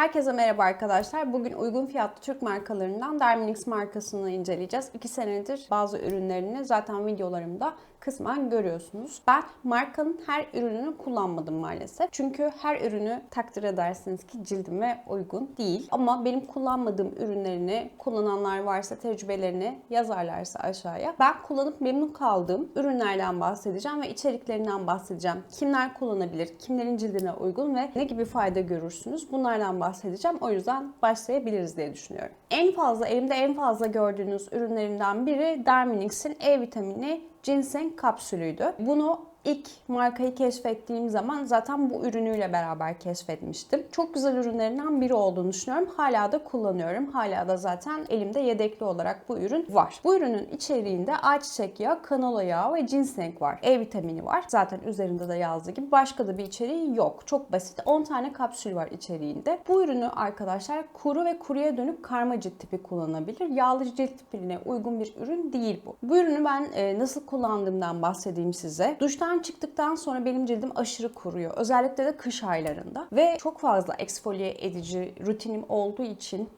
Herkese merhaba arkadaşlar. Bugün uygun fiyatlı Türk markalarından Derminix markasını inceleyeceğiz. 2 senedir bazı ürünlerini zaten videolarımda kısmen görüyorsunuz. Ben markanın her ürününü kullanmadım maalesef. Çünkü her ürünü takdir edersiniz ki cildime uygun değil. Ama benim kullanmadığım ürünlerini kullananlar varsa tecrübelerini yazarlarsa aşağıya. Ben kullanıp memnun kaldığım ürünlerden bahsedeceğim ve içeriklerinden bahsedeceğim. Kimler kullanabilir, kimlerin cildine uygun ve ne gibi fayda görürsünüz bunlardan bahsedeceğim. O yüzden başlayabiliriz diye düşünüyorum. En fazla, elimde en fazla gördüğünüz ürünlerinden biri Derminix'in E vitamini ginseng kapsülüydü. Bunu ilk markayı keşfettiğim zaman zaten bu ürünüyle beraber keşfetmiştim. Çok güzel ürünlerinden biri olduğunu düşünüyorum. Hala da kullanıyorum. Hala da zaten elimde yedekli olarak bu ürün var. Bu ürünün içeriğinde ayçiçek yağı, kanola yağı ve ginseng var. E vitamini var. Zaten üzerinde de yazdığı gibi başka da bir içeriği yok. Çok basit. 10 tane kapsül var içeriğinde. Bu ürünü arkadaşlar kuru ve kuruya dönük karma cilt tipi kullanabilir. Yağlı cilt tipine uygun bir ürün değil bu. Bu ürünü ben e, nasıl kullandığımdan bahsedeyim size. Duştan çıktıktan sonra benim cildim aşırı kuruyor. Özellikle de kış aylarında. Ve çok fazla eksfoliye edici rutinim olduğu için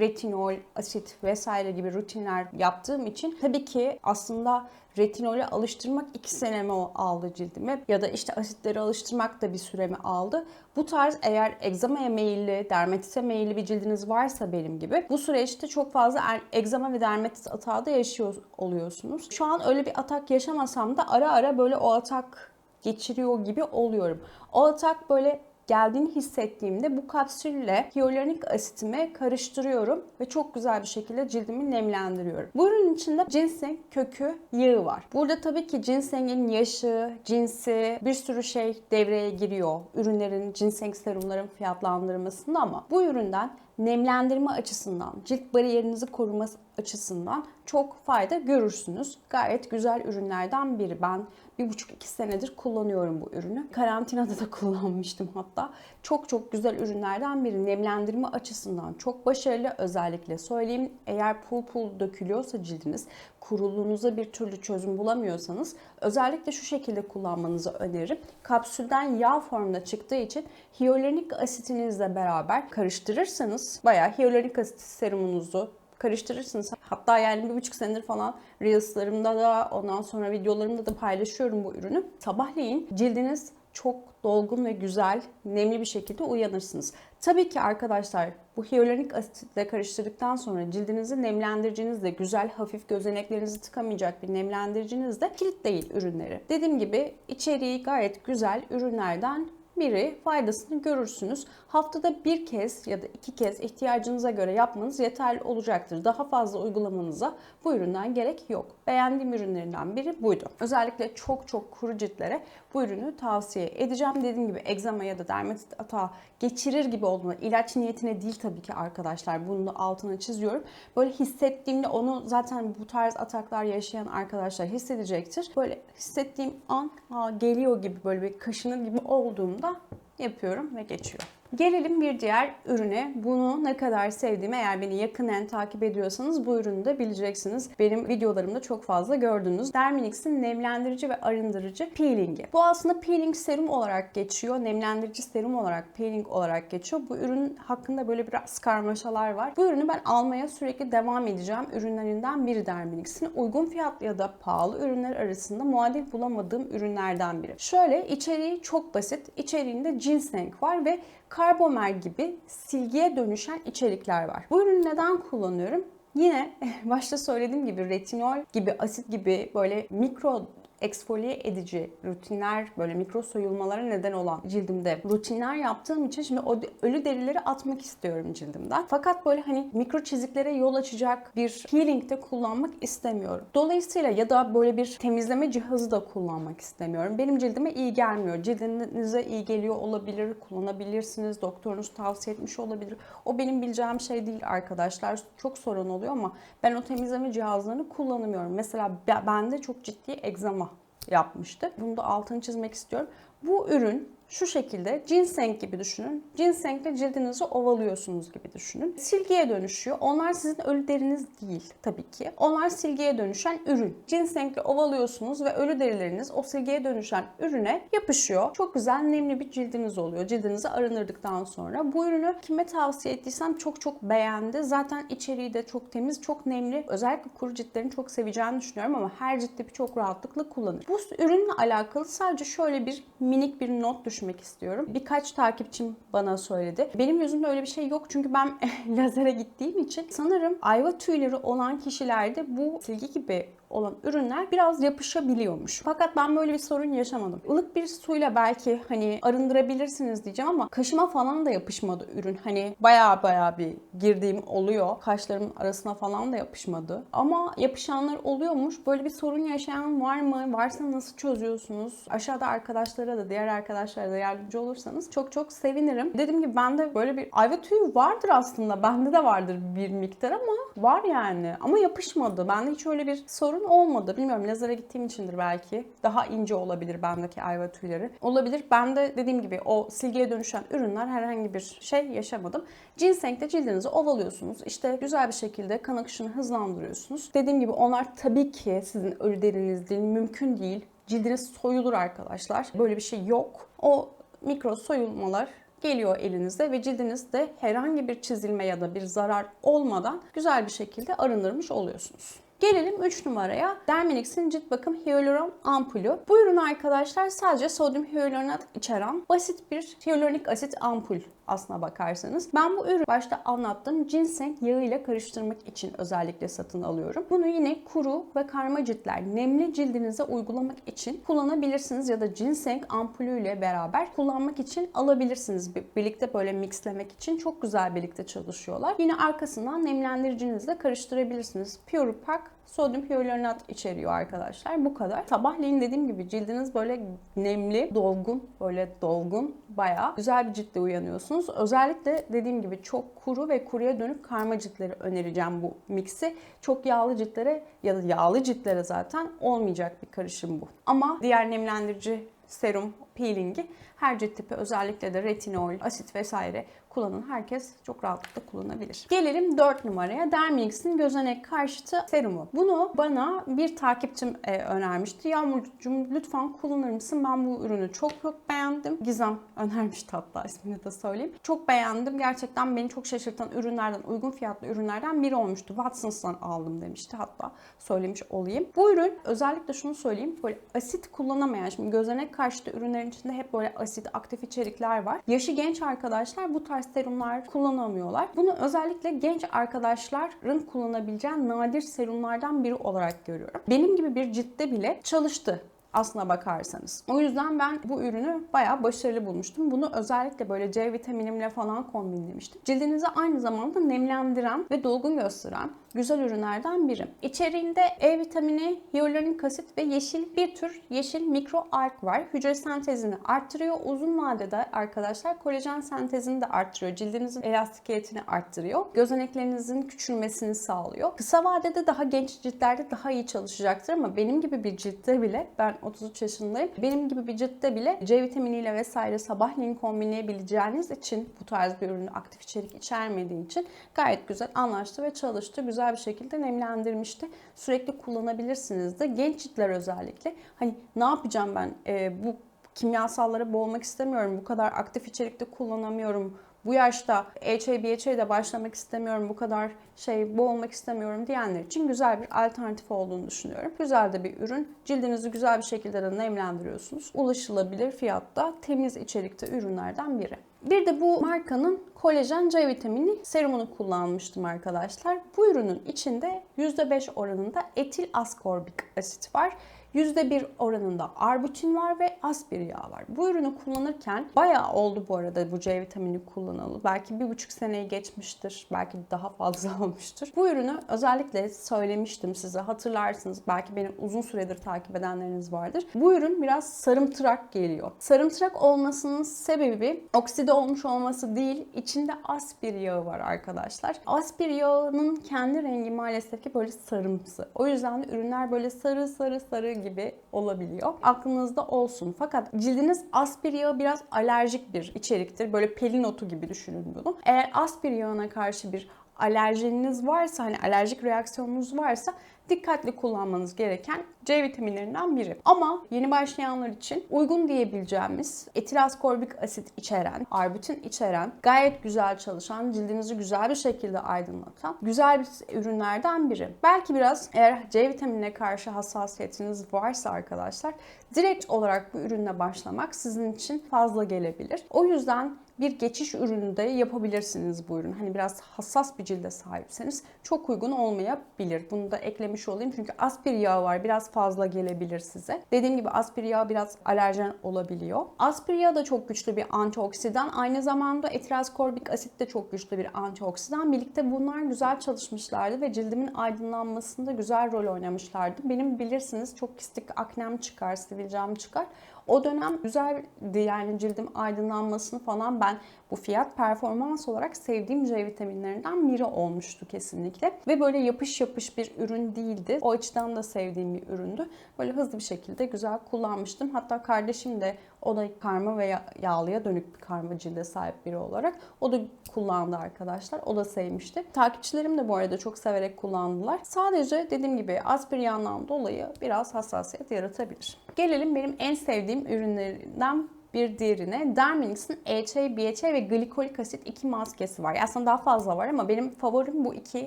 retinol, asit vesaire gibi rutinler yaptığım için tabii ki aslında retinole alıştırmak 2 senemi aldı cildime ya da işte asitleri alıştırmak da bir süremi aldı. Bu tarz eğer egzamaya meyilli, dermatite meyilli bir cildiniz varsa benim gibi bu süreçte çok fazla er- egzama ve dermatit atağı da yaşıyor oluyorsunuz. Şu an öyle bir atak yaşamasam da ara ara böyle o atak geçiriyor gibi oluyorum. O atak böyle geldiğini hissettiğimde bu kapsülle hyaluronik asitimi karıştırıyorum ve çok güzel bir şekilde cildimi nemlendiriyorum. Bu ürünün içinde ginseng kökü yağı var. Burada tabii ki ginsengin yaşı, cinsi bir sürü şey devreye giriyor. Ürünlerin, ginseng serumların fiyatlandırmasında ama bu üründen nemlendirme açısından, cilt bariyerinizi koruması açısından çok fayda görürsünüz. Gayet güzel ürünlerden biri. Ben bir buçuk iki senedir kullanıyorum bu ürünü. Karantinada da kullanmıştım hatta. Çok çok güzel ürünlerden biri. Nemlendirme açısından çok başarılı. Özellikle söyleyeyim eğer pul pul dökülüyorsa cildiniz, kuruluğunuza bir türlü çözüm bulamıyorsanız özellikle şu şekilde kullanmanızı öneririm. Kapsülden yağ formunda çıktığı için hyaluronik asitinizle beraber karıştırırsanız bayağı hyaluronik asit serumunuzu karıştırırsınız. Hatta yani bir buçuk senedir falan Reels'larımda da ondan sonra videolarımda da paylaşıyorum bu ürünü. Sabahleyin cildiniz çok dolgun ve güzel, nemli bir şekilde uyanırsınız. Tabii ki arkadaşlar bu hyaluronik asitle karıştırdıktan sonra cildinizi nemlendiriciniz de güzel, hafif gözeneklerinizi tıkamayacak bir nemlendiriciniz de kilit değil ürünleri. Dediğim gibi içeriği gayet güzel ürünlerden biri faydasını görürsünüz. Haftada bir kez ya da iki kez ihtiyacınıza göre yapmanız yeterli olacaktır. Daha fazla uygulamanıza bu üründen gerek yok. Beğendiğim ürünlerinden biri buydu. Özellikle çok çok kuru ciltlere bu ürünü tavsiye edeceğim. Dediğim gibi egzama ya da dermatit atağı geçirir gibi olduğunda ilaç niyetine değil tabii ki arkadaşlar. Bunu da altına çiziyorum. Böyle hissettiğimde onu zaten bu tarz ataklar yaşayan arkadaşlar hissedecektir. Böyle hissettiğim an geliyor gibi böyle bir kaşınır gibi olduğumda yapıyorum ve geçiyor. Gelelim bir diğer ürüne. Bunu ne kadar sevdiğimi eğer beni yakından takip ediyorsanız bu ürünü de bileceksiniz. Benim videolarımda çok fazla gördünüz. Derminix'in nemlendirici ve arındırıcı peelingi. Bu aslında peeling serum olarak geçiyor. Nemlendirici serum olarak peeling olarak geçiyor. Bu ürün hakkında böyle biraz karmaşalar var. Bu ürünü ben almaya sürekli devam edeceğim. Ürünlerinden biri Derminix'in. Uygun fiyatlı ya da pahalı ürünler arasında muadil bulamadığım ürünlerden biri. Şöyle içeriği çok basit. İçeriğinde ginseng var ve karbomer gibi silgiye dönüşen içerikler var. Bu ürünü neden kullanıyorum? Yine başta söylediğim gibi retinol gibi, asit gibi böyle mikro eksfoliye edici rutinler böyle mikro soyulmalara neden olan cildimde rutinler yaptığım için şimdi o ölü derileri atmak istiyorum cildimden. Fakat böyle hani mikro çiziklere yol açacak bir peeling de kullanmak istemiyorum. Dolayısıyla ya da böyle bir temizleme cihazı da kullanmak istemiyorum. Benim cildime iyi gelmiyor. Cildinize iyi geliyor olabilir, kullanabilirsiniz. Doktorunuz tavsiye etmiş olabilir. O benim bileceğim şey değil arkadaşlar. Çok sorun oluyor ama ben o temizleme cihazlarını kullanamıyorum. Mesela bende çok ciddi egzama yapmıştı. Bunu da altını çizmek istiyorum. Bu ürün şu şekilde ginseng gibi düşünün. Ginsengle cildinizi ovalıyorsunuz gibi düşünün. Silgiye dönüşüyor. Onlar sizin ölü deriniz değil tabii ki. Onlar silgiye dönüşen ürün. Ginsengle ovalıyorsunuz ve ölü derileriniz o silgiye dönüşen ürüne yapışıyor. Çok güzel nemli bir cildiniz oluyor. Cildinizi arındırdıktan sonra. Bu ürünü kime tavsiye ettiysem çok çok beğendi. Zaten içeriği de çok temiz, çok nemli. Özellikle kuru ciltlerin çok seveceğini düşünüyorum ama her cilt tipi çok rahatlıkla kullanır. Bu ürünle alakalı sadece şöyle bir minik bir not düşmek istiyorum. Birkaç takipçim bana söyledi. Benim yüzümde öyle bir şey yok çünkü ben lazere gittiğim için sanırım ayva tüyleri olan kişilerde bu silgi gibi olan ürünler biraz yapışabiliyormuş. Fakat ben böyle bir sorun yaşamadım. Ilık bir suyla belki hani arındırabilirsiniz diyeceğim ama kaşıma falan da yapışmadı ürün. Hani baya baya bir girdiğim oluyor. Kaşlarımın arasına falan da yapışmadı. Ama yapışanlar oluyormuş. Böyle bir sorun yaşayan var mı? Varsa nasıl çözüyorsunuz? Aşağıda arkadaşlara da diğer arkadaşlara da yardımcı olursanız çok çok sevinirim. Dediğim gibi bende böyle bir ayva tüyü vardır aslında. Bende de vardır bir miktar ama var yani. Ama yapışmadı. Bende hiç öyle bir sorun olmadı. Bilmiyorum lazere gittiğim içindir belki. Daha ince olabilir bendeki ayva tüyleri. Olabilir. Ben de dediğim gibi o silgiye dönüşen ürünler herhangi bir şey yaşamadım. Ginseng'de cildinizi ovalıyorsunuz. İşte güzel bir şekilde kan akışını hızlandırıyorsunuz. Dediğim gibi onlar tabii ki sizin ölü deriniz değil, mümkün değil. Cildiniz soyulur arkadaşlar. Böyle bir şey yok. O mikro soyulmalar geliyor elinize ve cildinizde herhangi bir çizilme ya da bir zarar olmadan güzel bir şekilde arındırmış oluyorsunuz. Gelelim 3 numaraya. Derminix'in cilt bakım hyaluron ampulü. Bu ürün arkadaşlar sadece sodyum hyaluronat içeren basit bir hyaluronik asit ampul aslına bakarsanız. Ben bu ürünü başta anlattığım ginseng yağıyla karıştırmak için özellikle satın alıyorum. Bunu yine kuru ve karma ciltler nemli cildinize uygulamak için kullanabilirsiniz ya da ginseng ampulüyle beraber kullanmak için alabilirsiniz. Birlikte böyle mixlemek için çok güzel birlikte çalışıyorlar. Yine arkasından nemlendiricinizle karıştırabilirsiniz. Pure Pak sodyum hyaluronat içeriyor arkadaşlar. Bu kadar. Sabahleyin dediğim gibi cildiniz böyle nemli, dolgun, böyle dolgun bayağı güzel bir ciltle uyanıyorsunuz. Özellikle dediğim gibi çok kuru ve kuruya dönük karma ciltleri önereceğim bu mixi. Çok yağlı ciltlere ya da yağlı ciltlere zaten olmayacak bir karışım bu. Ama diğer nemlendirici serum, peelingi her cilt tipi özellikle de retinol, asit vesaire kullanan herkes çok rahatlıkla kullanabilir. Gelelim 4 numaraya. Derminix'in gözenek karşıtı serumu. Bunu bana bir takipçim e, önermişti. Yağmurcuğum lütfen kullanır mısın? Ben bu ürünü çok çok beğendim. Gizem önermişti hatta ismini de söyleyeyim. Çok beğendim. Gerçekten beni çok şaşırtan ürünlerden, uygun fiyatlı ürünlerden biri olmuştu. Watsons'tan aldım demişti hatta söylemiş olayım. Bu ürün özellikle şunu söyleyeyim. Böyle asit kullanamayan, şimdi gözenek karşıtı ürünlerin içinde hep böyle asit, aktif içerikler var. Yaşı genç arkadaşlar bu tarz serumlar kullanamıyorlar. Bunu özellikle genç arkadaşların kullanabileceği nadir serumlardan biri olarak görüyorum. Benim gibi bir ciltte bile çalıştı aslına bakarsanız. O yüzden ben bu ürünü bayağı başarılı bulmuştum. Bunu özellikle böyle C vitaminimle falan kombinlemiştim. Cildinizi aynı zamanda nemlendiren ve dolgun gösteren güzel ürünlerden biri. İçeriğinde E vitamini, hyaluronik asit ve yeşil bir tür yeşil mikro alg var. Hücre sentezini arttırıyor. Uzun vadede arkadaşlar kolajen sentezini de arttırıyor. Cildinizin elastikiyetini arttırıyor. Gözeneklerinizin küçülmesini sağlıyor. Kısa vadede daha genç ciltlerde daha iyi çalışacaktır ama benim gibi bir ciltte bile ben 33 yaşındayım. Benim gibi bir ciltte bile C vitaminiyle vesaire sabahleyin kombinleyebileceğiniz için bu tarz bir ürünü aktif içerik içermediği için gayet güzel anlaştı ve çalıştı. Güzel bir şekilde nemlendirmişti. Sürekli kullanabilirsiniz de. Genç ciltler özellikle. Hani ne yapacağım ben e, bu kimyasallara boğulmak istemiyorum. Bu kadar aktif içerikte kullanamıyorum bu yaşta HA, de başlamak istemiyorum, bu kadar şey bu olmak istemiyorum diyenler için güzel bir alternatif olduğunu düşünüyorum. Güzel de bir ürün. Cildinizi güzel bir şekilde de nemlendiriyorsunuz. Ulaşılabilir fiyatta, temiz içerikte ürünlerden biri. Bir de bu markanın kolajen C vitamini serumunu kullanmıştım arkadaşlar. Bu ürünün içinde %5 oranında etil askorbik asit var. %1 oranında arbutin var ve aspir yağ var. Bu ürünü kullanırken bayağı oldu bu arada bu C vitamini kullanalı. Belki bir buçuk seneyi geçmiştir. Belki daha fazla olmuştur. Bu ürünü özellikle söylemiştim size. Hatırlarsınız. Belki beni uzun süredir takip edenleriniz vardır. Bu ürün biraz sarımtırak geliyor. Sarımtırak olmasının sebebi okside olmuş olması değil. içinde aspir yağı var arkadaşlar. Aspir yağının kendi rengi maalesef ki böyle sarımsı. O yüzden de ürünler böyle sarı sarı sarı gibi olabiliyor. Aklınızda olsun. Fakat cildiniz aspir yağı biraz alerjik bir içeriktir. Böyle pelin otu gibi düşünün bunu. Eğer aspir yağına karşı bir alerjiniz varsa hani alerjik reaksiyonunuz varsa dikkatli kullanmanız gereken C vitaminlerinden biri. Ama yeni başlayanlar için uygun diyebileceğimiz etil askorbik asit içeren, arbutin içeren, gayet güzel çalışan, cildinizi güzel bir şekilde aydınlatan güzel bir ürünlerden biri. Belki biraz eğer C vitaminine karşı hassasiyetiniz varsa arkadaşlar direkt olarak bu ürünle başlamak sizin için fazla gelebilir. O yüzden bir geçiş ürünü de yapabilirsiniz bu ürün. Hani biraz hassas bir cilde sahipseniz çok uygun olmayabilir. Bunu da eklemiş olayım çünkü aspir yağı var. Biraz fazla gelebilir size. Dediğim gibi aspir yağı biraz alerjen olabiliyor. Aspir yağı da çok güçlü bir antioksidan. Aynı zamanda etilaskorbik asit de çok güçlü bir antioksidan. Birlikte bunlar güzel çalışmışlardı ve cildimin aydınlanmasında güzel rol oynamışlardı. Benim bilirsiniz çok kistik aknem çıkar, sivilcem çıkar. O dönem güzeldi yani cildim aydınlanmasını falan ben bu fiyat performans olarak sevdiğim C vitaminlerinden biri olmuştu kesinlikle. Ve böyle yapış yapış bir ürün değildi. O açıdan da sevdiğim bir üründü. Böyle hızlı bir şekilde güzel kullanmıştım. Hatta kardeşim de o da karma ve yağlıya dönük bir karma cilde sahip biri olarak o da kullandı arkadaşlar. O da sevmişti. Takipçilerim de bu arada çok severek kullandılar. Sadece dediğim gibi aspiryandan dolayı biraz hassasiyet yaratabilir. Gelelim benim en sevdiğim ürünlerinden bir diğerine Derminix'in EHA, BHA ve glikolik asit iki maskesi var. Aslında daha fazla var ama benim favorim bu iki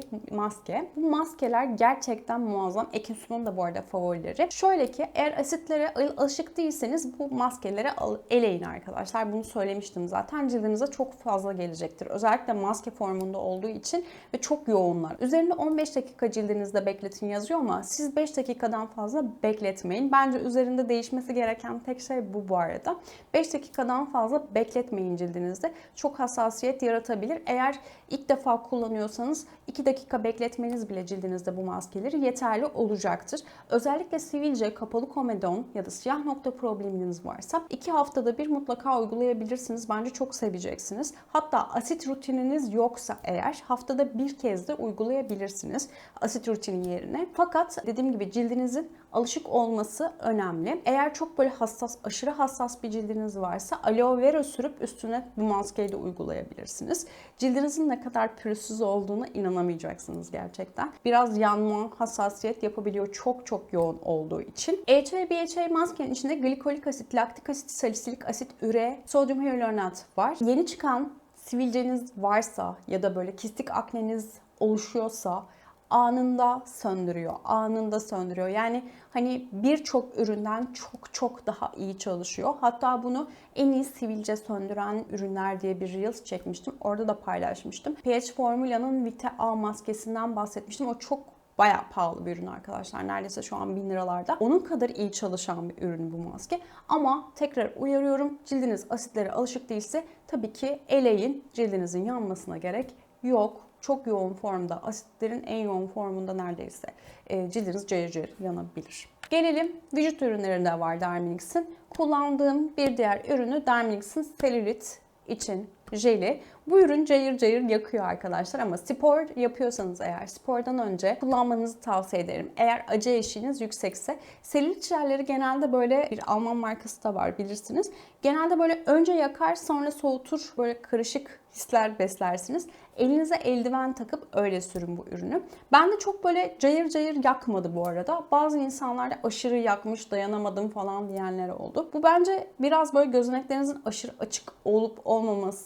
maske. Bu maskeler gerçekten muazzam. Ekinsu'nun da bu arada favorileri. Şöyle ki eğer asitlere alışık değilseniz bu maskeleri eleyin arkadaşlar. Bunu söylemiştim zaten. Cildinize çok fazla gelecektir. Özellikle maske formunda olduğu için ve çok yoğunlar. Üzerinde 15 dakika cildinizde bekletin yazıyor ama siz 5 dakikadan fazla bekletmeyin. Bence üzerinde değişmesi gereken tek şey bu bu arada. 5 dakikadan fazla bekletmeyin cildinizde. Çok hassasiyet yaratabilir. Eğer ilk defa kullanıyorsanız 2 dakika bekletmeniz bile cildinizde bu maskeleri yeterli olacaktır. Özellikle sivilce, kapalı komedon ya da siyah nokta probleminiz varsa 2 haftada bir mutlaka uygulayabilirsiniz. Bence çok seveceksiniz. Hatta asit rutininiz yoksa eğer haftada bir kez de uygulayabilirsiniz asit rutini yerine. Fakat dediğim gibi cildinizin alışık olması önemli. Eğer çok böyle hassas, aşırı hassas bir cildiniz varsa aloe vera sürüp üstüne bu maskeyi de uygulayabilirsiniz. Cildinizin ne kadar pürüzsüz olduğuna inanamayacaksınız gerçekten. Biraz yanma, hassasiyet yapabiliyor çok çok yoğun olduğu için. EHA BHA maskenin içinde glikolik asit, laktik asit, salisilik asit, üre, sodyum hyaluronat var. Yeni çıkan sivilceniz varsa ya da böyle kistik akneniz oluşuyorsa anında söndürüyor. Anında söndürüyor. Yani hani birçok üründen çok çok daha iyi çalışıyor. Hatta bunu en iyi sivilce söndüren ürünler diye bir Reels çekmiştim. Orada da paylaşmıştım. PH Formula'nın Vita A maskesinden bahsetmiştim. O çok bayağı pahalı bir ürün arkadaşlar. Neredeyse şu an 1000 liralarda. Onun kadar iyi çalışan bir ürün bu maske. Ama tekrar uyarıyorum. Cildiniz asitlere alışık değilse tabii ki eleyin. Cildinizin yanmasına gerek yok çok yoğun formda, asitlerin en yoğun formunda neredeyse e, cildiniz cayır cayır yanabilir. Gelelim vücut ürünlerinde var Derminix'in. Kullandığım bir diğer ürünü Derminix'in selülit için jeli. Bu ürün cayır cayır yakıyor arkadaşlar ama spor yapıyorsanız eğer spordan önce kullanmanızı tavsiye ederim. Eğer acı eşiğiniz yüksekse selülit jelleri genelde böyle bir Alman markası da var bilirsiniz. Genelde böyle önce yakar sonra soğutur böyle karışık hisler beslersiniz. Elinize eldiven takıp öyle sürün bu ürünü. Ben de çok böyle cayır cayır yakmadı bu arada. Bazı insanlar da aşırı yakmış dayanamadım falan diyenler oldu. Bu bence biraz böyle gözeneklerinizin aşırı açık olup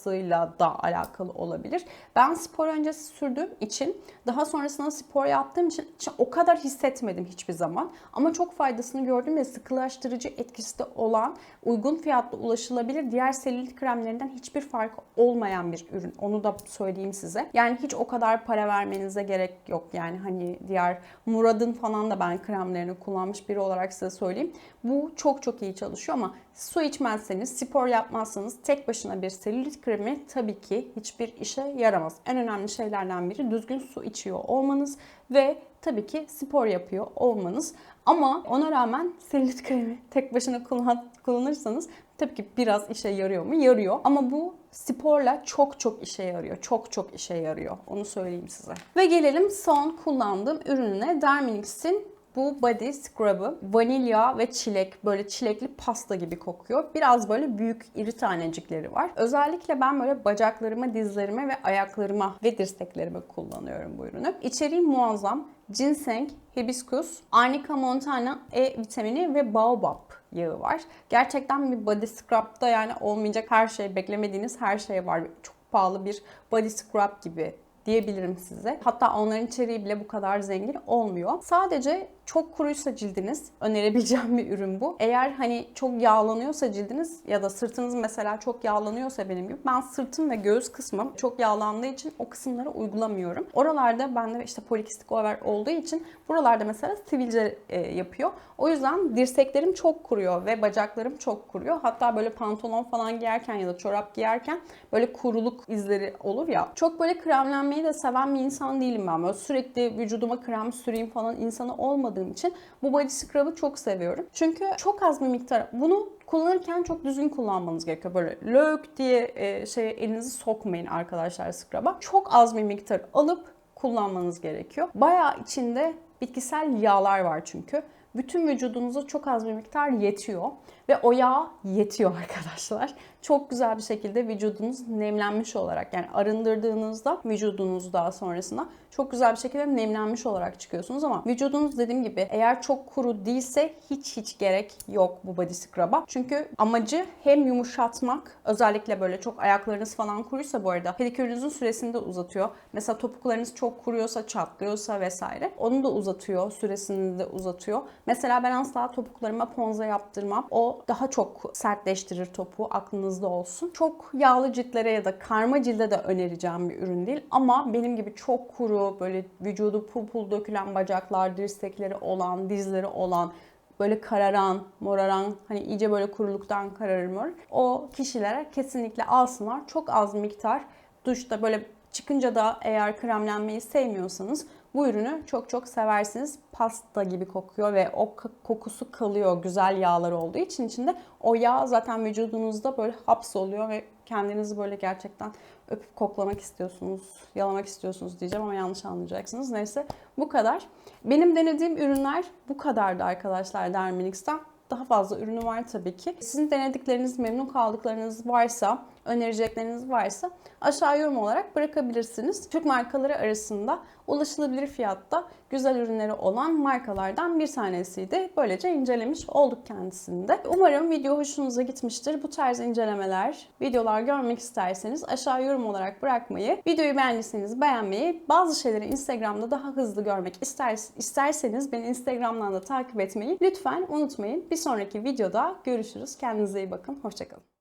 olmamasıyla da alakalı olabilir. Ben spor öncesi sürdüğüm için daha sonrasında spor yaptığım için o kadar hissetmedim hiçbir zaman. Ama çok faydasını gördüm ve sıkılaştırıcı etkisi de olan uygun fiyatlı ulaşılabilir diğer selülit kremlerinden hiçbir fark olmayan bir ürün. Onu da söyleyeyim size. Yani hiç o kadar para vermenize gerek yok. Yani hani diğer Murad'ın falan da ben kremlerini kullanmış biri olarak size söyleyeyim. Bu çok çok iyi çalışıyor ama su içmezseniz, spor yapmazsanız tek başına bir selülit kremi tabii ki hiçbir işe yaramaz. En önemli şeylerden biri düzgün su içiyor olmanız ve tabii ki spor yapıyor olmanız. Ama ona rağmen selülit kremi tek başına kullanırsanız tabii ki biraz işe yarıyor mu? Yarıyor. Ama bu sporla çok çok işe yarıyor. Çok çok işe yarıyor. Onu söyleyeyim size. Ve gelelim son kullandığım ürününe Derminix'in Bu body scrub'ı vanilya ve çilek böyle çilekli pasta gibi kokuyor. Biraz böyle büyük iri tanecikleri var. Özellikle ben böyle bacaklarıma, dizlerime ve ayaklarıma ve dirseklerime kullanıyorum bu ürünü. İçeriği muazzam. Ginseng, hibiskus, arnica montana, E vitamini ve baobab yağı var. Gerçekten bir body scrub'da yani olmayacak her şey, beklemediğiniz her şey var. Çok pahalı bir body scrub gibi diyebilirim size. Hatta onların içeriği bile bu kadar zengin olmuyor. Sadece çok kuruysa cildiniz önerebileceğim bir ürün bu. Eğer hani çok yağlanıyorsa cildiniz ya da sırtınız mesela çok yağlanıyorsa benim gibi ben sırtım ve göğüs kısmım çok yağlandığı için o kısımları uygulamıyorum. Oralarda bende işte polikistik over olduğu için buralarda mesela sivilce e, yapıyor. O yüzden dirseklerim çok kuruyor ve bacaklarım çok kuruyor. Hatta böyle pantolon falan giyerken ya da çorap giyerken böyle kuruluk izleri olur ya. Çok böyle kremlenmeyi de seven bir insan değilim ben. Böyle sürekli vücuduma krem süreyim falan insanı olmadığı için bu body scrub'ı çok seviyorum. Çünkü çok az bir miktar bunu kullanırken çok düzgün kullanmanız gerekiyor. Böyle lök diye e, şey elinizi sokmayın arkadaşlar scrub'a. Çok az bir miktar alıp kullanmanız gerekiyor. Bayağı içinde bitkisel yağlar var çünkü. Bütün vücudunuza çok az bir miktar yetiyor ve o yağ yetiyor arkadaşlar. Çok güzel bir şekilde vücudunuz nemlenmiş olarak yani arındırdığınızda vücudunuz daha sonrasında çok güzel bir şekilde nemlenmiş olarak çıkıyorsunuz ama vücudunuz dediğim gibi eğer çok kuru değilse hiç hiç gerek yok bu body scrub'a. Çünkü amacı hem yumuşatmak özellikle böyle çok ayaklarınız falan kuruysa bu arada pedikürünüzün süresini de uzatıyor. Mesela topuklarınız çok kuruyorsa çatlıyorsa vesaire onu da uzatıyor süresini de uzatıyor. Mesela ben asla topuklarıma ponza yaptırmam. O daha çok sertleştirir topuğu aklınızda olsun. Çok yağlı ciltlere ya da karma cilde de önereceğim bir ürün değil. Ama benim gibi çok kuru böyle vücudu pul pul dökülen bacaklar, dirsekleri olan, dizleri olan böyle kararan, moraran, hani iyice böyle kuruluktan kararır mor. O kişilere kesinlikle alsınlar. Çok az miktar duşta böyle çıkınca da eğer kremlenmeyi sevmiyorsanız bu ürünü çok çok seversiniz. Pasta gibi kokuyor ve o kokusu kalıyor güzel yağlar olduğu için içinde. O yağ zaten vücudunuzda böyle hapsoluyor ve kendinizi böyle gerçekten öpüp koklamak istiyorsunuz, yalamak istiyorsunuz diyeceğim ama yanlış anlayacaksınız. Neyse bu kadar. Benim denediğim ürünler bu kadardı arkadaşlar Derminix'ten. Daha fazla ürünü var tabii ki. Sizin denedikleriniz, memnun kaldıklarınız varsa, önerecekleriniz varsa aşağı yorum olarak bırakabilirsiniz. Türk markaları arasında ulaşılabilir fiyatta güzel ürünleri olan markalardan bir tanesiydi. Böylece incelemiş olduk kendisini de. Umarım video hoşunuza gitmiştir. Bu tarz incelemeler, videolar görmek isterseniz aşağı yorum olarak bırakmayı, videoyu beğendiyseniz beğenmeyi, bazı şeyleri Instagram'da daha hızlı görmek ister, isterseniz beni Instagram'dan da takip etmeyi lütfen unutmayın. Bir sonraki videoda görüşürüz. Kendinize iyi bakın. Hoşçakalın.